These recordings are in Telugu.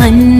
మన్నా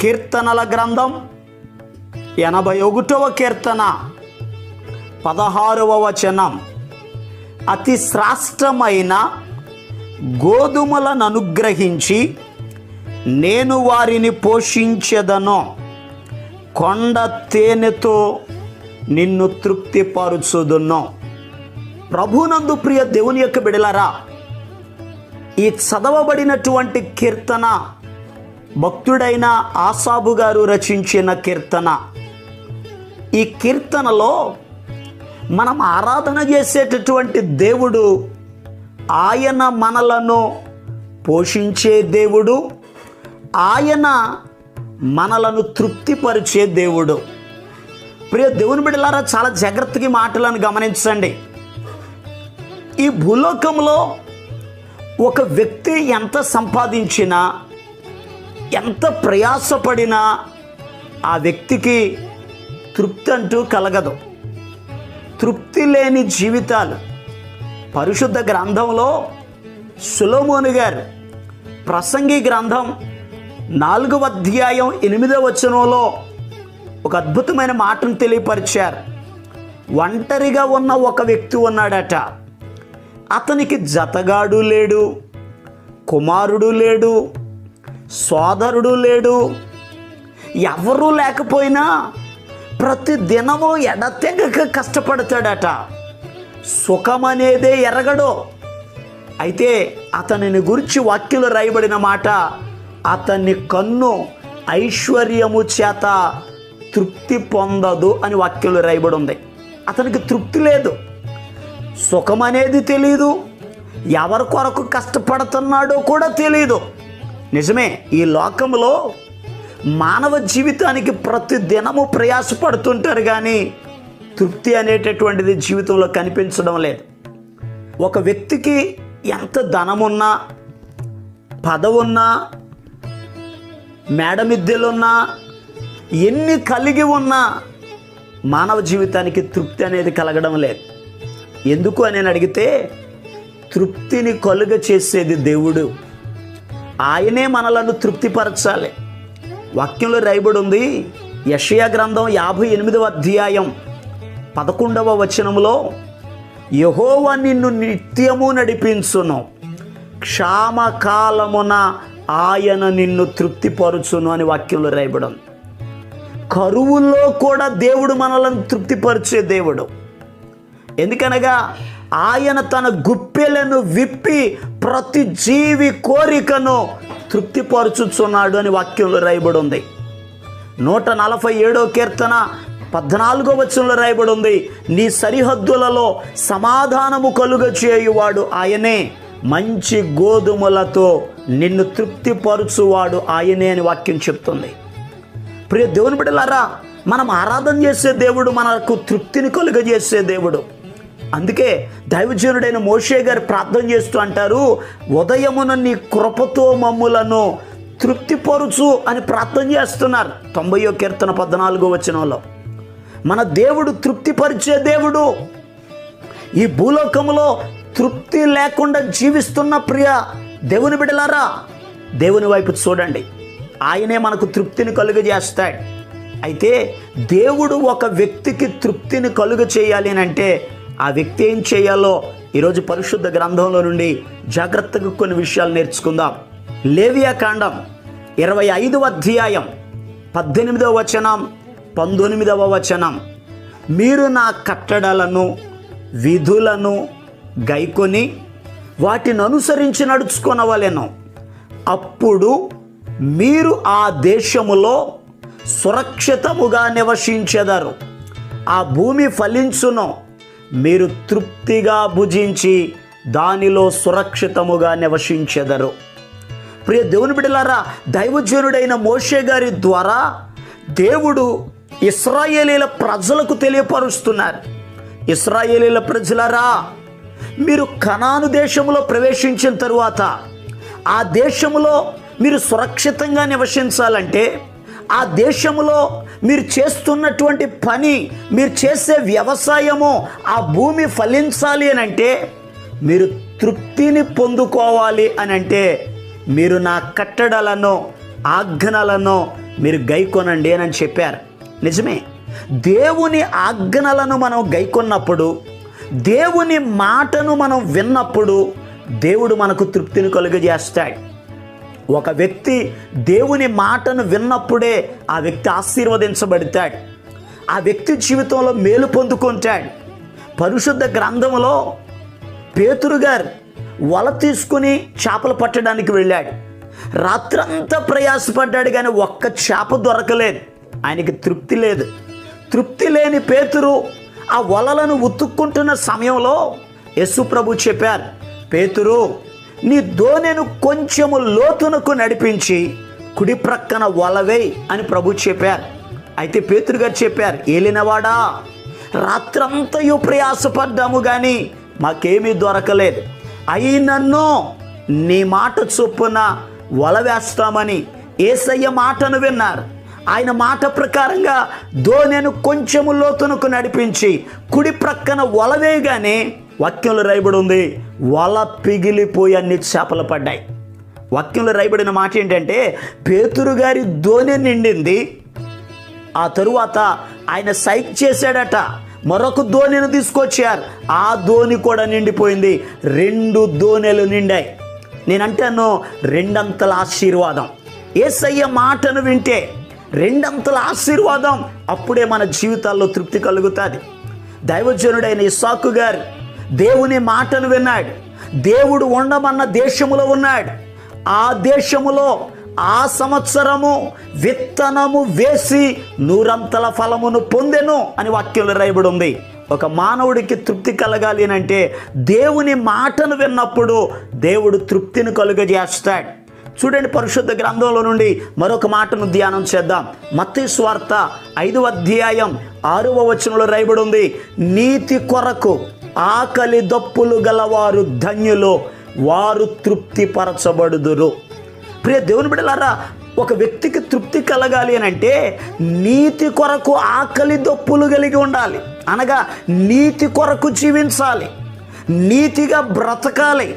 కీర్తనల గ్రంథం ఎనభై ఒకటవ కీర్తన పదహారవ వచనం. అతి శ్రాష్టమైన గోధుమలను అనుగ్రహించి నేను వారిని పోషించదను. కొండ తేనెతో నిన్ను తృప్తిపరుచుదును. ప్రభునందు ప్రియ దేవుని యొక్క బిడలారా ఈ చదవబడినటువంటి కీర్తన భక్తుడైన ఆసాబు గారు రచించిన కీర్తన. ఈ కీర్తనలో మనం ఆరాధన చేసేటటువంటి దేవుడు ఆయన మనలను పోషించే దేవుడు ఆయన మనలను తృప్తిపరిచే దేవుడు. ప్రియ దేవుని బిడ్డలారా చాలా జాగ్రత్తగా మాటలను గమనించండి. ఈ భూలోకంలో ఒక వ్యక్తి ఎంత సంపాదించినా ఎంత ప్రయాసపడినా ఆ వ్యక్తికి తృప్తి అంటూ కలగదు. తృప్తి లేని జీవితాలు. పరిశుద్ధ గ్రంథంలో సులోమోని గారు ప్రసంగి గ్రంథం నాలుగవ అధ్యాయం ఎనిమిదవ వచనంలో ఒక అద్భుతమైన మాటను తెలియపరిచారు. ఒంటరిగా ఉన్న ఒక వ్యక్తి ఉన్నాడట. అతనికి జతగాడు లేడు కుమారుడు లేడు సోదరుడు లేడు. ఎవరూ లేకపోయినా ప్రతి దినము ఎడతెగక కష్టపడతాడట. సుఖం ఎరగడు. అయితే అతనిని గురించి వాక్యలు రాయబడిన మాట అతని కన్ను ఐశ్వర్యము చేత తృప్తి పొందదు అని వాక్యలు రాయబడి ఉంది అతనికి తృప్తి లేదు. సుఖం అనేది తెలియదు ఎవరి కొరకు కష్టపడుతున్నాడో కూడా తెలియదు నిజమే ఈ లోకంలో మానవ జీవితానికి ప్రతి దినము ప్రయాసపడుతుంటారు కానీ తృప్తి అనేటటువంటిది జీవితంలో కనిపించడం లేదు. ఒక వ్యక్తికి ఎంత ధనమున్నా పదవున్నా మేడమిద్దెలున్నా ఎన్ని కలిగి ఉన్నా మానవ జీవితానికి తృప్తి అనేది కలగడం లేదు. ఎందుకు అని నేను అడిగితే తృప్తిని కలుగ చేసేది దేవుడు. ఆయనే మనలను తృప్తిపరచాలి. వాక్యంలో రాయబడి ఉంది యషయా గ్రంథం యాభై ఎనిమిదవ అధ్యాయం పదకొండవ వచనములో యహోవ నిన్ను నిత్యము నడిపించును క్షామకాలమున ఆయన నిన్ను తృప్తిపరుచును అని వాక్యంలో రాయబడి ఉంది కరువుల్లో కూడా దేవుడు మనలను తృప్తిపరిచే దేవుడు. ఎందుకనగా ఆయన తన గుప్పెలను విప్పి ప్రతి జీవి కోరికను తృప్తిపరచుచున్నాడు అని వాక్యంలో రాయబడి ఉంది నూట నలభై ఏడో కీర్తన పద్నాలుగో వచనంలో రాయబడి ఉంది నీ సరిహద్దులలో సమాధానము కలుగ చేయువాడు ఆయనే మంచి గోధుమలతో నిన్ను తృప్తిపరచువాడు ఆయనే అని వాక్యం చెప్తుంది. ప్రియ దేవుని బిడ్డలారా మనం ఆరాధన చేసే దేవుడు మనకు తృప్తిని కలుగజేసే దేవుడు. అందుకే దైవజనుడైన మోషే గారు ప్రార్థన చేస్తూ అంటారు ఉదయమున నీ కృపతో మమ్ములను తృప్తిపరుచు అని ప్రార్థన చేస్తున్నారు. తొంభయో కీర్తన పద్నాలుగో వచనంలో. మన దేవుడు తృప్తిపరిచే దేవుడు. ఈ భూలోకంలో తృప్తి లేకుండా జీవిస్తున్న ప్రియ దేవుని బిడలారా దేవుని వైపు చూడండి. ఆయనే మనకు తృప్తిని కలుగజేస్తాడు. అయితే దేవుడు ఒక వ్యక్తికి తృప్తిని కలుగ చేయాలి అని అంటే ఆ వ్యక్తి ఏం చేయాలో ఈరోజు పరిశుద్ధ గ్రంథంలో నుండి జాగ్రత్తగా కొన్ని విషయాలు నేర్చుకుందాం. లేవియా కాండం ఇరవై ఐదవ అధ్యాయం పద్దెనిమిదవ వచనం పంతొమ్మిదవ వచనం. మీరు నా కట్టడలను విధులను గైకొని వాటిని అనుసరించి నడుచుకొనవలెను. అప్పుడు మీరు ఆ దేశములో సురక్షితముగా నివసించెదరు. ఆ భూమి ఫలించును. మీరు తృప్తిగా భుజించి దానిలో సురక్షితముగా నివసించెదరు. ప్రియ దేవుని బిడ్డలారా దైవజనుడైన మోషే గారి ద్వారా దేవుడు ఇస్రాయేలీల ప్రజలకు తెలియపరుస్తున్నారు. ఇస్రాయేలీల ప్రజలారా మీరు కనాను దేశంలో ప్రవేశించిన తరువాత ఆ దేశంలో మీరు సురక్షితంగా నివసించాలంటే ఆ దేశంలో మీరు చేస్తున్నటువంటి పని మీరు చేసే వ్యవసాయము ఆ భూమి ఫలించాలి అని అంటే మీరు తృప్తిని పొందుకోవాలి అని అంటే మీరు నా కట్టడలను ఆజ్ఞలను మీరు గైకొనండి అని చెప్పారు. నిజమే. దేవుని ఆజ్ఞలను మనం గైకొన్నప్పుడు దేవుని మాటను మనం విన్నప్పుడు దేవుడు మనకు తృప్తిని కలుగజేస్తాడు. ఒక వ్యక్తి దేవుని మాటను విన్నప్పుడే ఆ వ్యక్తి ఆశీర్వదించబడతాడు. ఆ వ్యక్తి జీవితంలో మేలు పొందుకుంటాడు. పరిశుద్ధ గ్రంథంలో పేతురు గారు వల తీసుకుని చేపలు పట్టడానికి వెళ్ళాడు. రాత్రంతా ప్రయాసపడ్డాడు కానీ ఒక్క చేప దొరకలేదు. ఆయనకి తృప్తి లేదు. తృప్తి లేని పేతురు ఆ వలలను ఉతుక్కుంటున్న సమయంలో యశు ప్రభు చెప్పారు పేతురు నీ దోనెను కొంచెము లోతునకు నడిపించి కుడి ప్రక్కన వలవేయ్ అని ప్రభు చెప్పారు. అయితే పేతురు గారు చెప్పారు ఏలినవాడా? రాత్రంతయు ప్రయాసపడ్డాము కానీ మాకేమీ దొరకలేదు. అయినన్ను నీ మాట చొప్పున వల వేస్తామని ఏసయ్య మాటను విన్నారు. ఆయన మాట ప్రకారంగా దోనెను కొంచెము లోతునకు నడిపించి కుడి ప్రక్కన వలవేయగానే వాక్యంలో రాయబడి ఉంది వల పిగిలిపోయి అన్ని చేపలు పడ్డాయి. వాక్యంలో రాయబడిన మాట ఏంటంటే పేతురు గారి ధోని నిండింది ఆ తరువాత ఆయన సైక్ చేశాడట మరొక ధోనిని తీసుకొచ్చారు ఆ ధోని కూడా నిండిపోయింది రెండు దోణెలు నిండాయి. నేనంటాను రెండంతల ఆశీర్వాదం. ఏసయ్య మాటను వింటే రెండంతల ఆశీర్వాదం అప్పుడే మన జీవితాల్లో తృప్తి కలుగుతుంది. దైవజనుడైన ఇసాకు గారు దేవుని మాటను విన్నాడు. దేవుడు ఉండమన్న దేశములో ఉన్నాడు. ఆ దేశములో ఆ సంవత్సరము విత్తనము వేసి నూరంతల ఫలమును పొందెను అని వాక్యంలో రాయబడి ఉంది. ఒక మానవుడికి తృప్తి కలగాలి అని అంటే దేవుని మాటను విన్నప్పుడు దేవుడు తృప్తిని కలుగజేస్తాడు. చూడండి పరిశుద్ధ గ్రంథంలో నుండి మరొక మాటను ధ్యానం చేద్దాం. మత్తి స్వార్త ఐదవ అధ్యాయం ఆరవ వచనంలో రాయబడి ఉంది. నీతి కొరకు ఆకలి దప్పులు గలవారు ధన్యులు వారు తృప్తిపరచబడుదురు. ప్రియ దేవుని బిడ్డలారా ఒక వ్యక్తికి తృప్తి కలగాలి అని అంటే నీతి కొరకు ఆకలి దప్పులు కలిగి ఉండాలి. అనగా నీతి కొరకు జీవించాలి. నీతిగా బ్రతకాలి.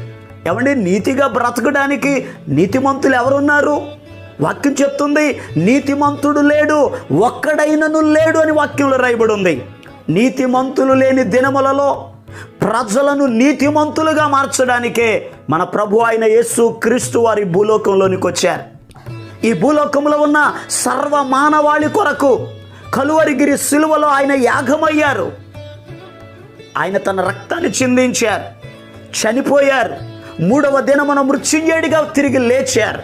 ఏమండి? నీతిగా బ్రతకడానికి నీతిమంతులు ఎవరున్నారు? వాక్యం చెప్తుంది నీతిమంతుడు లేడు ఒక్కడైనను లేడు అని వాక్యంలో రాయబడి ఉంది. నీతిమంతులు లేని దినములలో ప్రజలను నీతిమంతులుగా మార్చడానికే మన ప్రభు అయిన యేసు క్రీస్తు వారి భూలోకంలోనికి వచ్చారు. ఈ భూలోకంలో ఉన్న సర్వ మానవాళి కొరకు కలువరిగిరి సిలువలో ఆయన యాగమయ్యారు. ఆయన తన రక్తాన్ని చిందించారు. చనిపోయారు. మూడవ దినమున మృత్యుంజేడిగా తిరిగి లేచారు.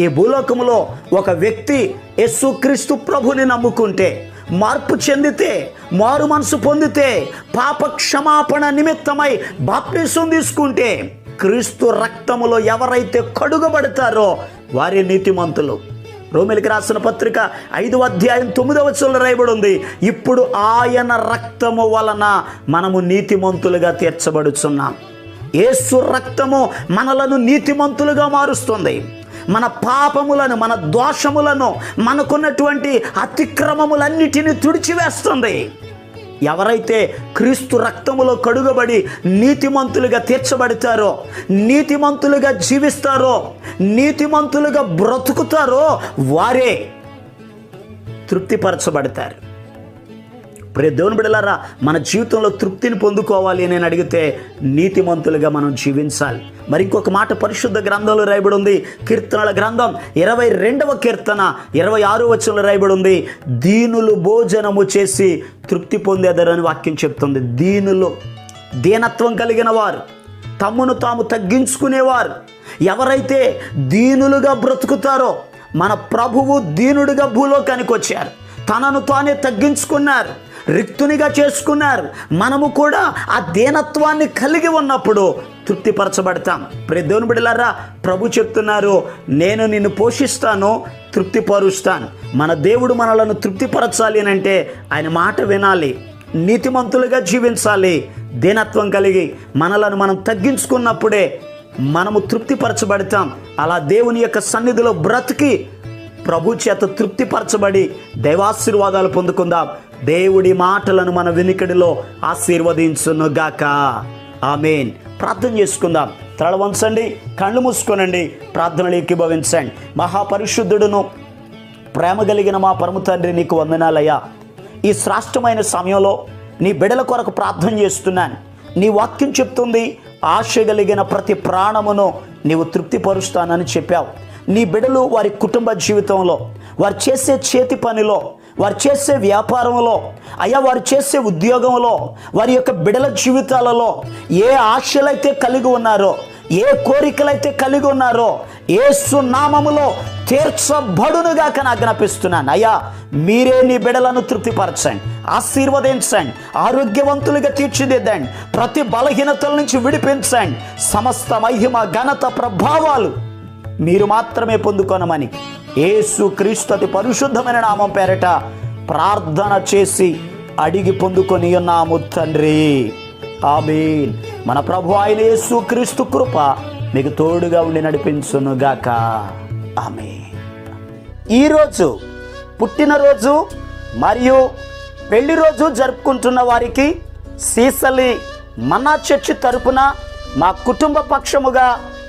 ఈ భూలోకంలో ఒక వ్యక్తి యేసుక్రీస్తు ప్రభుని నమ్ముకుంటే మార్పు చెందితే మారు మనసు పొందితే పాప క్షమాపణ నిమిత్తమై బాప్టిసం తీసుకుంటే క్రీస్తు రక్తములో ఎవరైతే కడుగబడతారో వారి నీతిమంతులు. రోమిలికి రాసిన పత్రిక ఐదు అధ్యాయం తొమ్మిదవ వచనంలో రాయబడి ఉంది ఇప్పుడు ఆయన రక్తము వలన మనము నీతిమంతులుగా తీర్చబడుచున్నాం. ఏసు రక్తము మనలను నీతిమంతులుగా మారుస్తుంది. మన పాపములను మన దోషములను మనకున్నటువంటి అతిక్రమములన్నిటిని తుడిచివేస్తుంది. ఎవరైతే క్రీస్తు రక్తములో కడుగబడి నీతిమంతులుగా తీర్చబడతారో నీతిమంతులుగా జీవిస్తారో నీతిమంతులుగా బ్రతుకుతారో వారే తృప్తిపరచబడతారు. ప్రే దేవుని బిడలారా మన జీవితంలో తృప్తిని పొందుకోవాలి అని నేను అడిగితే నీతిమంతులుగా మనం జీవించాలి. మరి ఇంకొక మాట పరిశుద్ధ గ్రంథంలో రాయబడి ఉంది కీర్తనల గ్రంథం ఇరవై రెండవ కీర్తన ఇరవై ఆరు వచనంలో రాయబడి ఉంది దీనులు భోజనము చేసి తృప్తి పొందేదరని వాక్యం చెప్తుంది. దీనులు దీనత్వం కలిగిన వారు తమ్మును తాము తగ్గించుకునేవారు. ఎవరైతే దీనులుగా బ్రతుకుతారో మన ప్రభువు దీనుడిగా భూలోకానికి వచ్చారు. తనను తానే తగ్గించుకున్నారు. రిక్తునిగా చేసుకున్నారు. మనము కూడా ఆ దీనత్వాన్ని కలిగి ఉన్నప్పుడు తృప్తిపరచబడతాం. ప్రియ దేవుని ప్రభు చెప్తున్నారు నేను నిన్ను పోషిస్తాను తృప్తిపరుస్తాను. మన దేవుడు మనలను తృప్తిపరచాలి అని అంటే ఆయన మాట వినాలి నీతిమంతులుగా జీవించాలి దీనత్వం కలిగి మనలను మనం తగ్గించుకున్నప్పుడే మనము తృప్తిపరచబడతాం. అలా దేవుని యొక్క సన్నిధిలో బ్రతికి ప్రభు చేత తృప్తిపరచబడి దైవాశీర్వాదాలు పొందుకుందాం. దేవుడి మాటలను మన వినికిడిలో ఆశీర్వదించునుగాక. ఆమెన్. ప్రార్థన చేసుకుందాం. తల వంచండి కళ్ళు మూసుకోనండి ప్రార్థనలు ఎక్కిభవించండి మహాపరిశుద్ధుడును ప్రేమ కలిగిన మా పరమ తండ్రి నీకు వందనాలయ్యా. ఈ శ్రాష్టమైన సమయంలో నీ బిడల కొరకు ప్రార్థన చేస్తున్నాను. నీ వాక్యం చెప్తుంది ఆశ కలిగిన ప్రతి ప్రాణమును నీవు తృప్తిపరుస్తానని చెప్పావు. నీ బిడలు వారి కుటుంబ జీవితంలో వారు చేసే చేతి పనిలో వారు చేసే వ్యాపారంలో అయ్యా వారు చేసే ఉద్యోగంలో వారి యొక్క బిడల జీవితాలలో ఏ ఆశలైతే కలిగి ఉన్నారో ఏ కోరికలైతే కలిగి ఉన్నారో ఏ సున్నామములో తీర్చబడునుగా కని ఆజ్ఞాపిస్తున్నాను. అయ్యా మీరే నీ బిడలను తృప్తిపరచండి ఆశీర్వదించండి ఆరోగ్యవంతులుగా తీర్చిదిద్దండి ప్రతి బలహీనతల నుంచి విడిపించండి. సమస్త మహిమ ఘనత ప్రభావాలు మీరు మాత్రమే పొందుకొనమని ఏసు క్రీస్తు పరిశుద్ధమైన నామం పేరట ప్రార్థన చేసి అడిగి పొందుకొని ఉన్నాము తండ్రి. ఆమీన్. మన ప్రభు ఆయన యేసు క్రీస్తు కృప మీకు తోడుగా ఉండి నడిపించునుగాక ఆమె ఈరోజు పుట్టినరోజు మరియు పెళ్ళి రోజు జరుపుకుంటున్న వారికి సీసలి మన చర్చి తరపున మా కుటుంబ పక్షముగా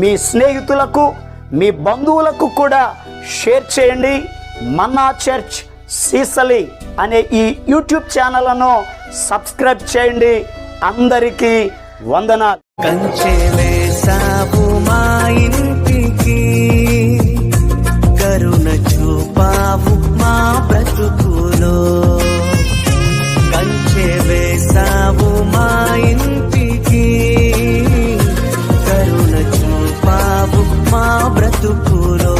మీ స్నేహితులకు మీ బంధువులకు కూడా షేర్ చేయండి. మన్నా చర్చ్ సీసలి అనే ఈ యూట్యూబ్ ఛానల్ను సబ్స్క్రైబ్ చేయండి. అందరికీ వందనాలు. కంచె వేసావు మా ఇంటికి కరుణ చూపావు మా బ్రతుకులో. కంచె వేసావు మా ఇంటి మా బ్రతుకులో.